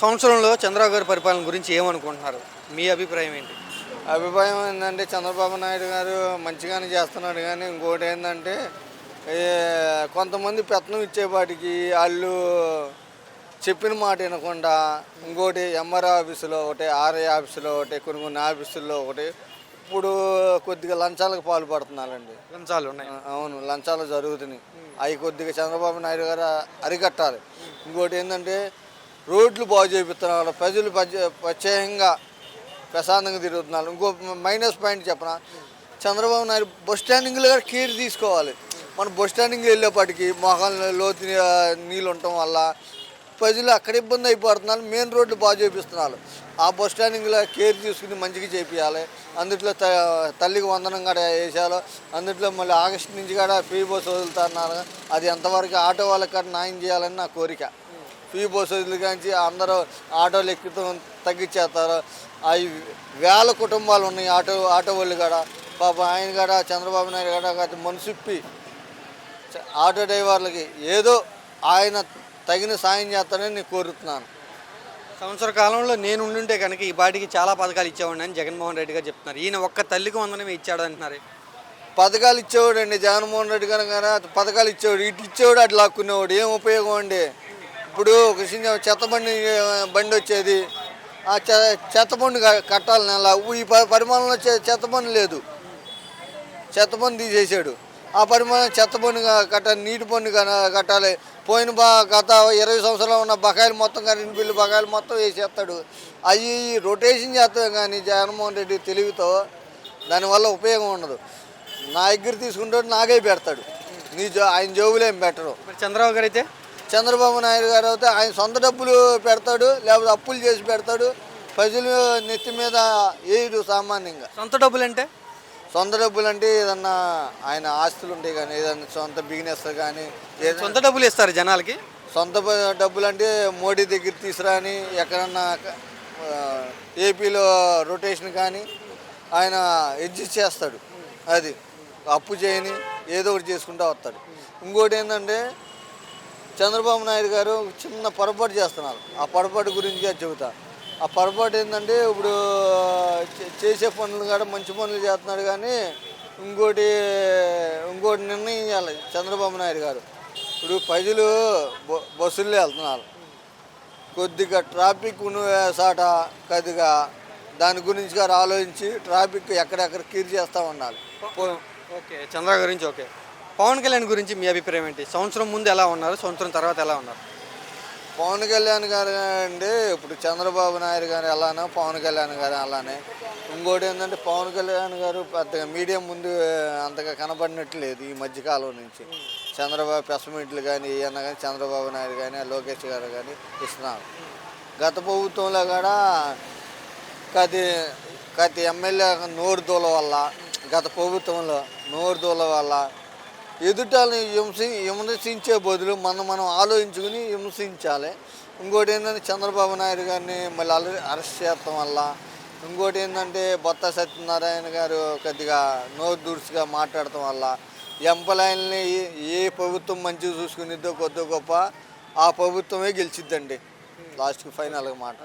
సంవత్సరంలో చంద్రబాబు గారి పరిపాలన గురించి ఏమనుకుంటున్నారు? మీ అభిప్రాయం ఏంటి? అభిప్రాయం ఏంటంటే చంద్రబాబు నాయుడు గారు మంచిగానే చేస్తున్నాడు కానీ ఇంకోటి ఏంటంటే కొంతమంది పెత్తనం ఇచ్చేపాటికి వాళ్ళు చెప్పిన మాట వినకుండా ఇంకోటి ఎంఆర్ ఆఫీసులో ఒకటి ఆర్ఐ ఆఫీసులో ఒకటి కొన్ని కొన్ని ఆఫీసుల్లో ఒకటి ఇప్పుడు కొద్దిగా లంచాలకు పాల్పడుతున్నారండి లంచాలు ఉన్నాయి. అవును లంచాలు జరుగుతున్నాయి. అవి కొద్దిగా చంద్రబాబు నాయుడు గారు అరికట్టాలి. ఇంకోటి ఏంటంటే రోడ్లు బాగు చేపిస్తున్నారు. ప్రజలు ప్రత్యేకంగా ప్రశాంతంగా తిరుగుతున్నారు. ఇంకో మైనస్ పాయింట్ చెప్పిన? చంద్రబాబు నాయుడు బస్ స్టాండింగ్లో కూడా కేర్ తీసుకోవాలి. మన బస్ స్టాండింగ్ వెళ్ళేపాటికి మొహం లోతు నీళ్ళు ఉండటం వల్ల ప్రజలు అక్కడ ఇబ్బంది అయిపోతున్నారు. మెయిన్ రోడ్లు బాగు చేపిస్తున్నారు. ఆ బస్ స్టాండింగ్లో కేర్ తీసుకుని మంచిగా చేపించాలి అందుట్లో త తల్లికి వందనం కూడా వేసారు అందుట్లో మళ్ళీ ఆగస్టు నుంచి కూడా ఫ్రీ బస్ వదులుతున్నారు. అది ఎంతవరకు ఆటో వాళ్ళకి కూడా న్యాయం చేయాలని నా కోరిక. ఫ్రీ బస్ వదిలి కానీ అందరూ ఆటోలు ఎక్కుతాం తగ్గించేస్తారు. అవి వేల కుటుంబాలు ఉన్నాయి ఆటో ఆటో వాళ్ళు కూడా. పాప ఆయన కూడా చంద్రబాబు నాయుడు కూడా మనసిప్పి ఆటో డ్రైవర్లకి ఏదో ఆయన తగిన సాయం చేస్తానని నేను కోరుతున్నాను. సంవత్సర కాలంలో నేను ఉండుంటే కనుక ఈ బాటికి చాలా పథకాలు ఇచ్చేవాడిని అని జగన్మోహన్ రెడ్డి గారు చెప్తున్నారు. ఈయన ఒక్క తల్లికి వందనమే ఇచ్చాడు అంటున్నారు. పథకాలు ఇచ్చేవాడు అండి జగన్మోహన్ రెడ్డి గారు కానీ పథకాలు ఇచ్చేవాడు ఇటు ఇచ్చేవాడు అటు లాక్కునేవాడు. ఏం ఉపయోగం అండి? ఇప్పుడు ఒక చిన్న చెత్త బండి బండి వచ్చేది. ఆ చెత్త బండి కట్టాలి నెల. ఈ ప- పరిమాణంలో చె- చెత్త బండి లేదు. చెత్త బండి తీసేసాడు. ఆ పరిమాణం చెత్త బండి కట్టాలి నీటి బండి కట్టాలి. పోయిన బా గత ఇరవై సంవత్సరాలు ఉన్న బకాయిలు మొత్తం కరెంట్ బిల్లు బకాయిలు మొత్తం వేసేస్తాడు. అవి రొటేషన్ చేస్తాం కానీ జగన్మోహన్ రెడ్డి తెలివితో దానివల్ల ఉపయోగం ఉండదు. నా దగ్గర తీసుకుంటాడు నాకే పెడతాడు. నీ జో ఆయన జోబులు ఏం పెట్టరు. చంద్రబాబు గారు అయితే? చంద్రబాబు నాయుడు గారు అయితే ఆయన సొంత డబ్బులు పెడతాడు లేకపోతే అప్పులు చేసి పెడతాడు ప్రజలు నెత్తి మీద వేయడు సామాన్యంగా. సొంత డబ్బులు అంటే సొంత డబ్బులు అంటే ఏదన్నా ఆయన ఆస్తులు ఉంటాయి కానీ ఏదన్నా సొంత బిజినెస్ కానీ సొంత డబ్బులు ఇస్తారు జనాలకి? సొంత డబ్బులు అంటే మోడీ దగ్గర తీసుకురాని ఎక్కడన్నా ఏపీలో రొటేషన్ కానీ ఆయన అడ్జస్ట్ చేస్తాడు. అది అప్పు చేయని ఏదో ఒకటి చేసుకుంటూ వస్తాడు. ఇంకోటి ఏంటంటే చంద్రబాబు నాయుడు గారు చిన్న పొరపాటు చేస్తున్నారు. ఆ పొరపాటు గురించి చెబుతా. ఆ పొరపాటు ఏంటంటే ఇప్పుడు చే- చేసే పనులు కూడా మంచి పనులు చేస్తున్నాడు కానీ ఇంకోటి ఇంకోటి నిర్ణయం చేయాలి చంద్రబాబు నాయుడు గారు. ఇప్పుడు ప్రజలు బ- బస్సుల్లో వెళ్తున్నారు. కొద్దిగా ట్రాఫిక్ ఉన్న సాట కొద్దిగా దాని గురించి గారు ఆలోచించి ట్రాఫిక్ ఎక్కడెక్కడ క్లియర్ చేస్తూ ఉండాలి. ఓకే. చంద్ర గురించి ఓకే. పవన్ కళ్యాణ్ గురించి మీ అభిప్రాయం ఏంటి? సంవత్సరం ముందు ఎలా ఉన్నారు? సంవత్సరం తర్వాత ఎలా ఉన్నారు? పవన్ కళ్యాణ్ గారు అంటే ఇప్పుడు చంద్రబాబు నాయుడు గారు ఎలానో పవన్ కళ్యాణ్ గారు అలానే. ఇంకోటి ఏంటంటే పవన్ కళ్యాణ్ గారు పెద్దగా మీడియా ముందు అంతగా కనపడినట్టు లేదు ఈ మధ్యకాలం నుంచి. చంద్రబాబు ప్రెస్ కానీ ఏమన్నా కానీ చంద్రబాబు నాయుడు కానీ లోకేష్ గారు కానీ ఇస్తున్నారు. గత ప్రభుత్వంలో కూడా కది కతి ఎమ్మెల్యే నోరు దూల వల్ల గత ప్రభుత్వంలో నోరు దూల వల్ల ఎదుటాలను హింసి విమర్శించే బదులు మనం మనం ఆలోచించుకుని హింసించాలి. ఇంకోటి ఏంటంటే చంద్రబాబు నాయుడు గారిని మళ్ళీ అల- అరెస్ట్ చేయడం వల్ల ఇంకోటి ఏంటంటే బొత్త సత్యనారాయణ గారు కొద్దిగా నోరు దురుసుగా మాట్లాడటం వల్ల ఎంప్లాయల్ని ఏ ప్రభుత్వం మంచిగా చూసుకునిద్దో కొద్ది గొప్ప ఆ ప్రభుత్వమే గెలిచిద్దండి. లాస్ట్కి ఫైనల్గా మాట.